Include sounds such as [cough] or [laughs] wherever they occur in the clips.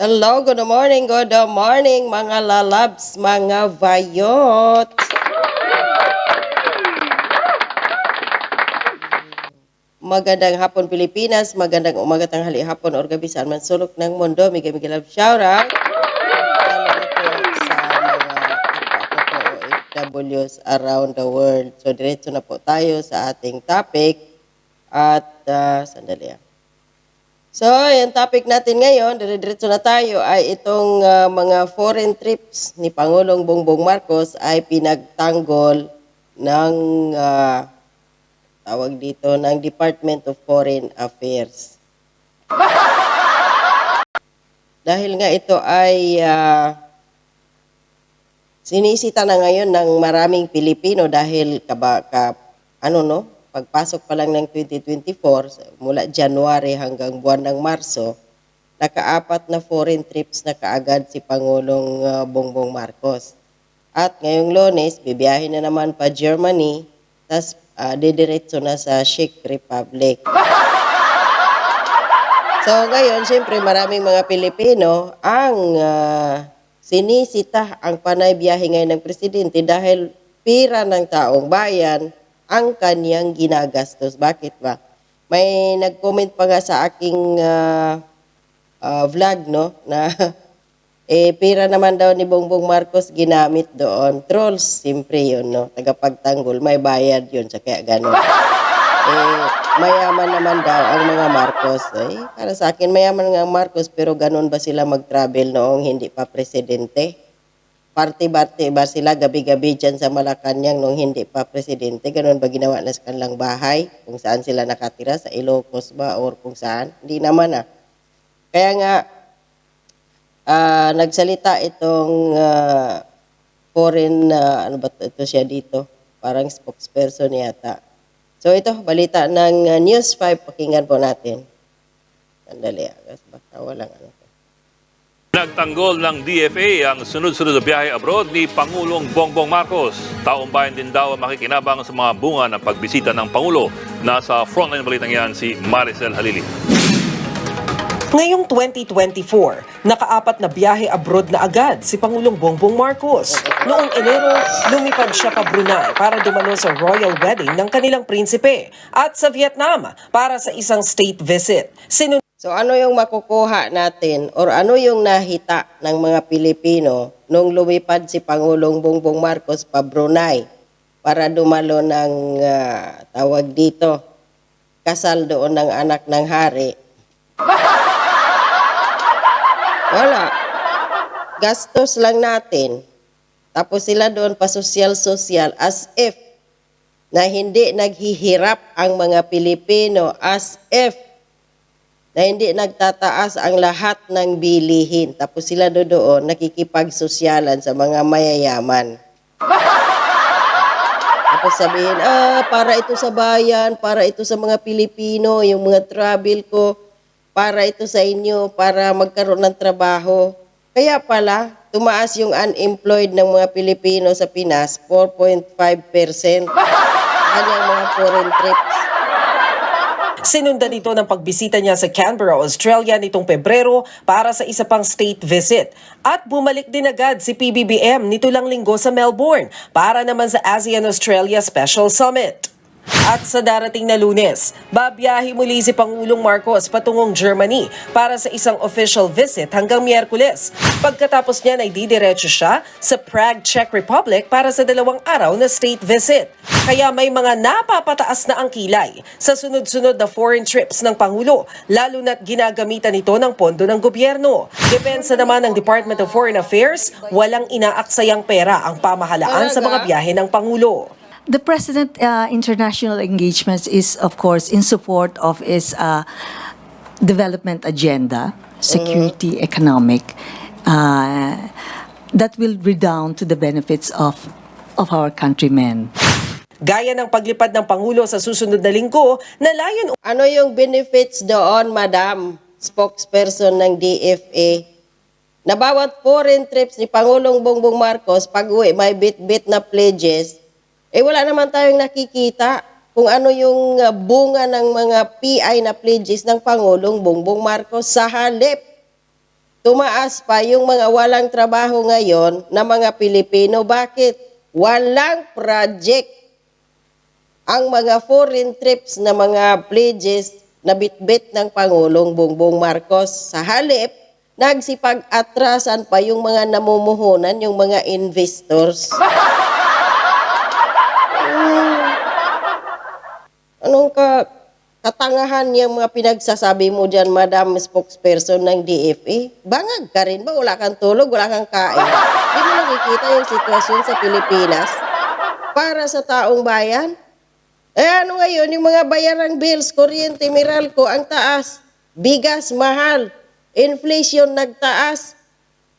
Hello, good morning, good morning mga lalabs, mga vayot. Magandang hapon Pilipinas, magandang umaga tanghali hapon or gabi saan man sulok ng mundo. Miguel Miguel Love shout out. Sa mga OFWs around the world. So diretso na po tayo sa ating topic at ah, sandali ah. So, yung topic natin ngayon, dire-diretso na tayo, ay itong ah, mga foreign trips ni Pangulong Bongbong Marcos ay pinagtanggol ng ah, tawag dito ng Department of Foreign Affairs. [laughs] Dahil nga ito ay ah, sinisita na ngayon ng maraming Pilipino dahil kaba, ka, ano no, pagpasok pa lang ng 2024, mula January hanggang buwan ng Marso, nakaapat na foreign trips na kaagad si Pangulong ah, Bongbong Marcos. At ngayong lones, bibiyahin na naman pa Germany, tas uh, didiretso na sa Czech Republic. [laughs] So ngayon, siyempre maraming mga Pilipino ang ah, sinisita ang panay biyahe ngayon ng presidente dahil pira ng taong bayan ang kanyang ginagastos. Bakit ba? May nag-comment pa nga sa aking ah, ah, vlog, no, na [laughs] eh, pira naman daw ni Bongbong Marcos ginamit doon. Trolls, siyempre yun, no? Tagapagtanggol, may bayad yun, sa kaya ganun. Eh, mayaman naman daw ang mga Marcos. Eh, para sa akin, mayaman nga Marcos, pero ganun ba sila mag-travel noong hindi pa presidente? Party-party ba sila gabi-gabi dyan sa Malacanang nung hindi pa presidente? Ganun ba ginawa na sa kanilang bahay? Kung saan sila nakatira? Sa Ilocos ba? Or kung saan? Hindi naman ah. Kaya nga, ah, nagsalita itong ah, foreign, ah, ano ba to- ito siya dito? Parang spokesperson yata. So ito, balita ng uh, News 5, pakinggan po natin. Sandali, agas, baka walang ano. Nagtanggol ng DFA ang sunod-sunod na biyahe abroad ni Pangulong Bongbong Marcos. Taong bayan din daw ang makikinabang sa mga bunga ng pagbisita ng Pangulo. Nasa frontline balitang yan si Maricel Halili. Ngayong 2024, nakaapat na biyahe abroad na agad si Pangulong Bongbong Marcos. Noong Enero, lumipad siya pa Brunei para dumalo sa royal wedding ng kanilang prinsipe at sa Vietnam para sa isang state visit. Sinunod So ano yung makukuha natin or ano yung nahita ng mga Pilipino nung lumipad si Pangulong Bongbong Marcos pa Brunei para dumalo ng ah, tawag dito, kasal doon ng anak ng hari. Wala. Gastos lang natin. Tapos sila doon pa social-social as if na hindi naghihirap ang mga Pilipino as if na hindi nagtataas ang lahat ng bilihin. Tapos sila do doon nakikipagsosyalan sa mga mayayaman. Tapos sabihin, ah, para ito sa bayan, para ito sa mga Pilipino, yung mga travel ko, para ito sa inyo, para magkaroon ng trabaho. Kaya pala, tumaas yung unemployed ng mga Pilipino sa Pinas, 4.5%. Kanyang mga foreign trips. Sinundan ito ng pagbisita niya sa Canberra, Australia nitong Pebrero para sa isa pang state visit. At bumalik din agad si PBBM nito lang linggo sa Melbourne para naman sa ASEAN-Australia Special Summit. At sa darating na lunes, babiyahe muli si Pangulong Marcos patungong Germany para sa isang official visit hanggang Miyerkules. Pagkatapos niyan ay didiretso siya sa Prague, Czech Republic para sa dalawang araw na state visit. Kaya may mga napapataas na ang kilay sa sunod-sunod na foreign trips ng Pangulo, lalo na't ginagamitan ito ng pondo ng gobyerno. Depensa naman ng Department of Foreign Affairs, walang inaaksayang pera ang pamahalaan sa mga biyahe ng Pangulo. The president uh, international engagements is of course in support of his uh, development agenda, security, economic, uh, that will redound to the benefits of of our countrymen. Gaya ng paglipad ng Pangulo sa susunod na linggo na layon Ano yung benefits doon, Madam, spokesperson ng DFA? Na bawat foreign trips ni Pangulong Bongbong Marcos, pag uwi, may bit-bit na pledges, eh wala naman tayong nakikita kung ano yung uh, bunga ng mga PI na pledges ng Pangulong Bongbong Marcos sa halip. tumaas pa yung mga walang trabaho ngayon na mga Pilipino. Bakit? Walang project ang mga foreign trips na mga pledges na bitbit ng Pangulong Bongbong Marcos. Sa halip, nagsipag-atrasan pa yung mga namumuhunan, yung mga investors. [laughs] Anong ka katangahan yung mga pinagsasabi mo dyan, Madam Spokesperson ng DFA? Bangag ka rin ba? Wala kang tulog, wala kang kain. Hindi mo nakikita yung sitwasyon sa Pilipinas para sa taong bayan? Eh ano ngayon, yung mga bayarang bills, kuryente, Meralco, ang taas. Bigas, mahal. Inflation, nagtaas.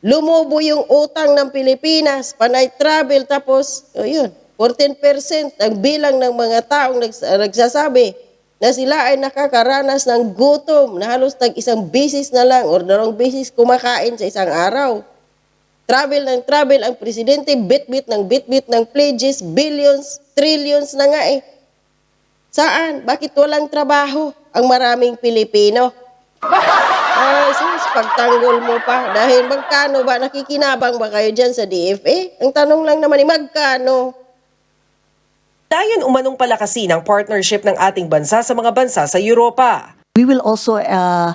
Lumubo yung utang ng Pilipinas, panay travel, tapos, o yun, 14% ang bilang ng mga taong nags- nagsasabi na sila ay nakakaranas ng gutom na halos tag isang bisis na lang or dalawang bisis kumakain sa isang araw. Travel ng travel ang presidente, bit-bit ng bit-bit ng pledges, billions, trillions na nga eh. Saan? Bakit walang trabaho ang maraming Pilipino? Ay, sus, pagtanggol mo pa. Dahil magkano ba? Nakikinabang ba kayo dyan sa DFA? Ang tanong lang naman, eh, magkano? Dayon umanong palakasin ang partnership ng ating bansa sa mga bansa sa Europa. We will also uh,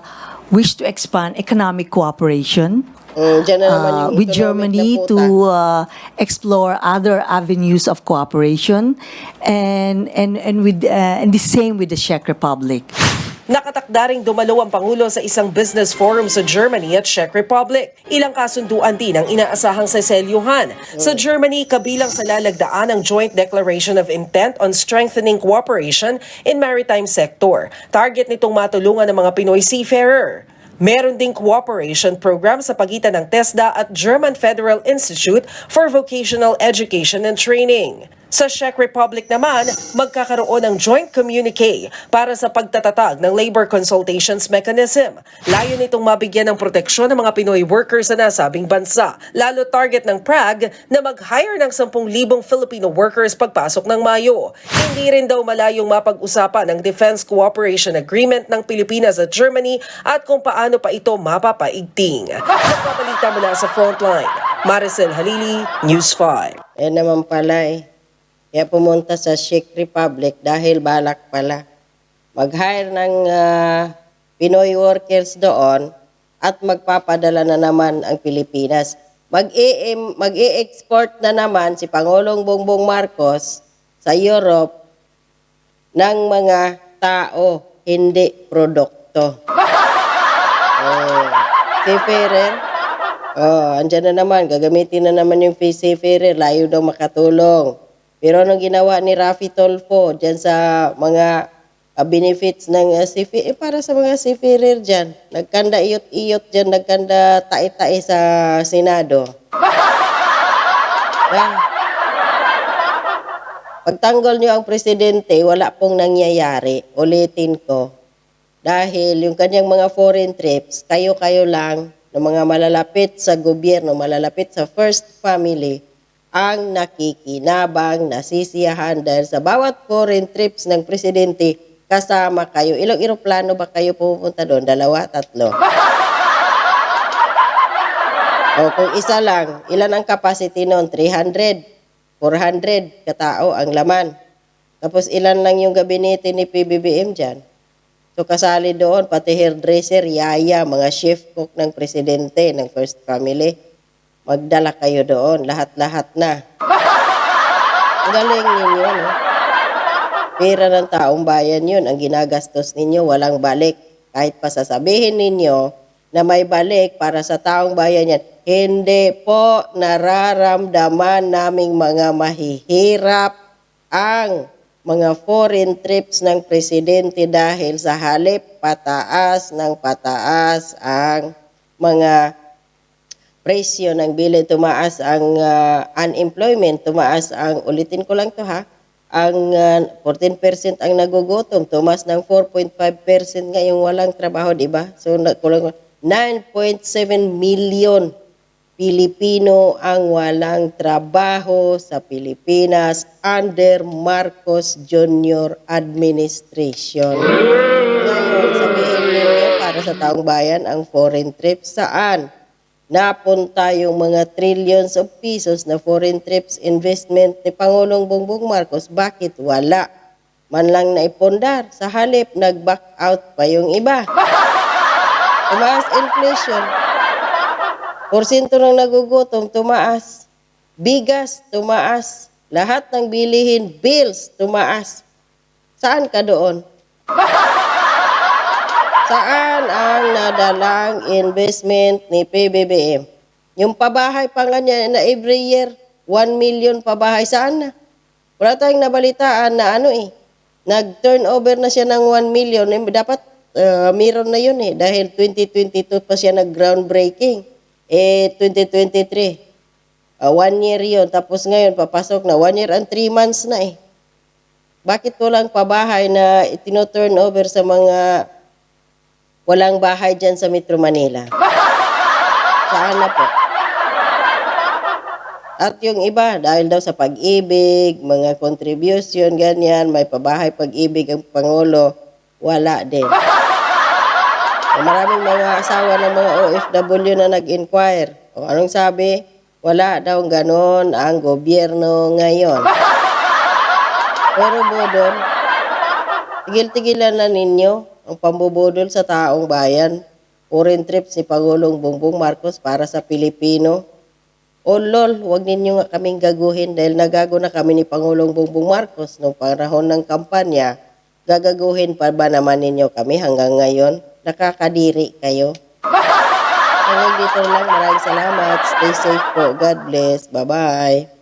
wish to expand economic cooperation Mm, uh, with Germany to uh, explore other avenues of cooperation and and and with uh, and the same with the Czech Republic. Nakatakda ring dumalo ang Pangulo sa isang business forum sa Germany at Czech Republic. Ilang kasunduan din ang inaasahang seselyuhan. Sa Germany, kabilang sa lalagdaan ang Joint Declaration of Intent on Strengthening Cooperation in Maritime Sector. Target nitong matulungan ng mga Pinoy seafarer. Meron ding cooperation program sa pagitan ng TESDA at German Federal Institute for Vocational Education and Training. Sa Czech Republic naman, magkakaroon ng joint communique para sa pagtatatag ng labor consultations mechanism. Layo nitong mabigyan ng proteksyon ng mga Pinoy workers sa nasabing bansa. Lalo target ng Prague na mag-hire ng 10,000 Filipino workers pagpasok ng Mayo. Hindi rin daw malayong mapag-usapan ng Defense Cooperation Agreement ng Pilipinas at Germany at kung paano pa ito mapapaigting. Nagpabalita mula sa Frontline, Maricel Halili, News 5. Eh naman pala eh. Kaya pumunta sa Czech Republic dahil balak pala. Mag-hire ng ah, Pinoy workers doon at magpapadala na naman ang Pilipinas. Mag-i- mag-i-export na naman si Pangulong Bongbong Marcos sa Europe ng mga tao, hindi produkto. [laughs] Oh, seafarer, Oh, andyan na naman. Gagamitin na naman yung seafarer. Layo daw makatulong. Pero anong ginawa ni Rafi Tolfo dyan sa mga ah, benefits ng uh, seafarer, eh, para sa mga seafarer dyan. Nagkanda iyot-iyot dyan, nagkanda tae-tae sa Senado. Yan. [laughs] Pagtanggol niyo ang presidente, wala pong nangyayari. Ulitin ko. Dahil yung kanyang mga foreign trips, kayo-kayo lang ng mga malalapit sa gobyerno, malalapit sa first family, ang nakikinabang, nasisiyahan dahil sa bawat foreign trips ng presidente, kasama kayo. Ilang eroplano ba kayo pupunta doon? Dalawa, tatlo? O kung isa lang, ilan ang capacity noon? 300, 400 katao ang laman. Tapos ilan lang yung gabinete ni PBBM dyan? So kasali doon, pati hairdresser, yaya, mga chef cook ng presidente ng First Family. Magdala kayo doon, lahat-lahat na. Ang [laughs] galing ninyo, no? Pera ng taong bayan yun, ang ginagastos ninyo, walang balik. Kahit pa sasabihin ninyo na may balik para sa taong bayan yan, hindi po nararamdaman naming mga mahihirap ang mga foreign trips ng presidente dahil sa halip pataas ng pataas ang mga presyo ng bilhin, tumaas ang ah, unemployment, tumaas ang, ulitin ko lang to ha, ang ah, 14% ang nagugutom, tumaas ng 4.5% ngayong walang trabaho, di ba? So, kulang 9.7 million Pilipino ang walang trabaho sa Pilipinas under Marcos Jr. Administration. Ngayon, sabihin ninyo para sa taong bayan ang foreign trips. Saan? Napunta yung mga trillions of pesos na foreign trips investment ni Pangulong Bongbong Marcos. Bakit wala? Man lang naipondar. Sa halip, nag-back out pa yung iba. [laughs] Tumaas inflation. Porsyento ng nagugutom, tumaas. Bigas, tumaas. Lahat ng bilihin, bills, tumaas. Saan ka doon? [laughs] Saan ang nadalang investment ni PBBM? Yung pabahay pa nga niya na every year, 1 million pabahay, saan na? Wala tayong nabalitaan na ano eh, nag-turnover na siya ng 1 million. Eh, dapat uh, meron na yun eh, dahil 2022 pa siya nag-groundbreaking. Eh, 2023, uh, one year yun. Tapos ngayon, papasok na, one year and three months na eh. Bakit walang pabahay na itino-turn over sa mga walang bahay dyan sa Metro Manila? Saan na po? At yung iba, dahil daw sa pag-ibig, mga contribution, ganyan, may pabahay pag-ibig ang Pangulo, wala din. O maraming mga asawa ng mga OFW na nag-inquire. O anong sabi? Wala daw ganon ang gobyerno ngayon. Pero Bodol, tigil-tigilan na ninyo ang pambubudol sa taong bayan. Foreign trips ni Pangulong Bongbong Marcos para sa Pilipino. O lol, huwag ninyo nga kaming gaguhin dahil nagago na kami ni Pangulong Bongbong Marcos noong panahon ng kampanya. Gagaguhin pa ba naman ninyo kami hanggang ngayon? Nakakadiri kayo. [laughs] Hanggang dito lang, maraming salamat. Stay safe po. God bless. Bye-bye.